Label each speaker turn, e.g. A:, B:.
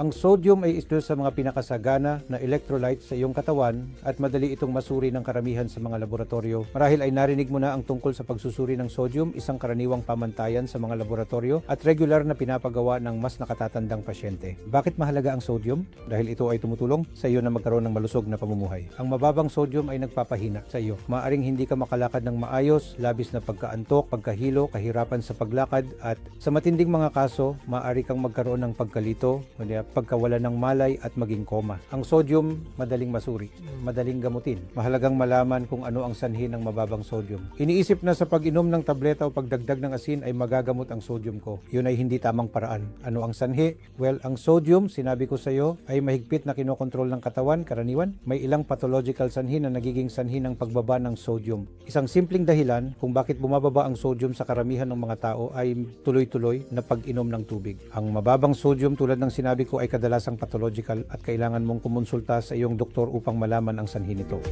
A: Ang sodium ay isa sa mga pinakasagana na electrolyte sa iyong katawan at madali itong masuri ng karamihan sa mga laboratorio. Marahil ay narinig mo na ang tungkol sa pagsusuri ng sodium, isang karaniwang pamantayan sa mga laboratorio at regular na pinapagawa ng mas nakatatandang pasyente. Bakit mahalaga ang sodium? Dahil ito ay tumutulong sa iyo na magkaroon ng malusog na pamumuhay. Ang mababang sodium ay nagpapahina sa iyo. Maaring hindi ka makalakad ng maayos, labis na pagkaantok, pagkahilo, kahirapan sa paglakad at sa matinding mga kaso, maaari kang magkaroon ng pagkalito, pagkawala ng malay at maging koma. Ang sodium, madaling masuri, madaling gamutin. Mahalagang malaman kung ano ang sanhi ng mababang sodium. Iniisip na sa pag-inom ng tableta o pagdagdag ng asin ay magagamot ang sodium ko. Yun ay hindi tamang paraan. Ano ang sanhi? Well, ang sodium, sinabi ko sa iyo, ay mahigpit na kinokontrol ng katawan, karaniwan. May ilang pathological sanhi na nagiging sanhi ng pagbaba ng sodium. Isang simpleng dahilan kung bakit bumababa ang sodium sa karamihan ng mga tao ay tuloy-tuloy na pag-inom ng tubig. Ang mababang sodium tulad ng sinabi ko ay kadalasang pathological at kailangan mong kumonsulta sa iyong doktor upang malaman ang sanhi nito.